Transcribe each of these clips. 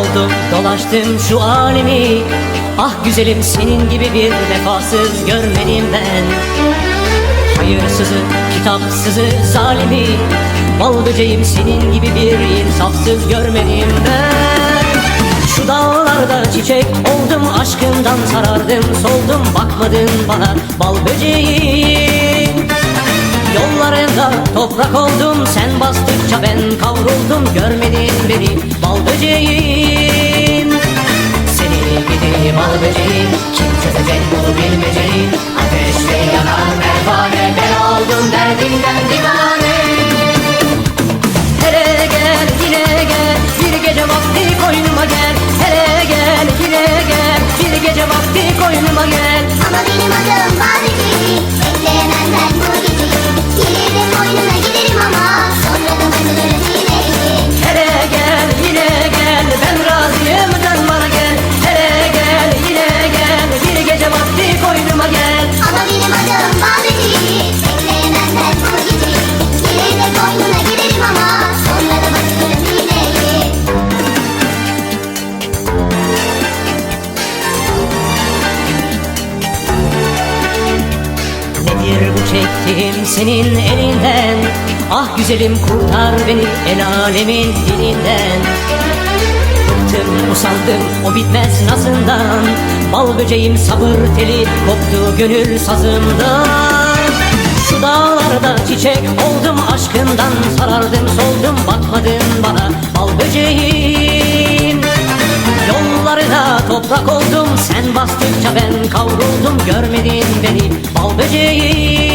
Oldum. Dolaştım şu alemi. Ah güzelim senin gibi bir vefasız görmedim ben. Hayırsızı, kitapsızı, zalimi. Bal böceğim senin gibi bir insafsız görmedim ben. Şu dağlarda çiçek oldum aşkından sarardım soldum bakmadın bana bal böceğim. Yollarında toprak oldum sen bastıkça ben kavruldum görmedin beni bal böceğim gidi bal böceğim kim çözecek bu bilmeceyi Çektiğim senin elinden. Ah güzelim kurtar beni el alemin dilinden. Bıktım usandım o bitmez nazından. Bal böceğim sabır teli koptu gönül sazımdan. Şu dağlarda çiçek oldum aşkından. Sarardım soldum bakmadın bana bal böceğim. Yollarına toprak oldum sen bastıkça ben kavruldum. Görmedin beni bal böceğim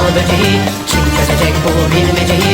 Bal böceği kim çözecek bu bilmeceyi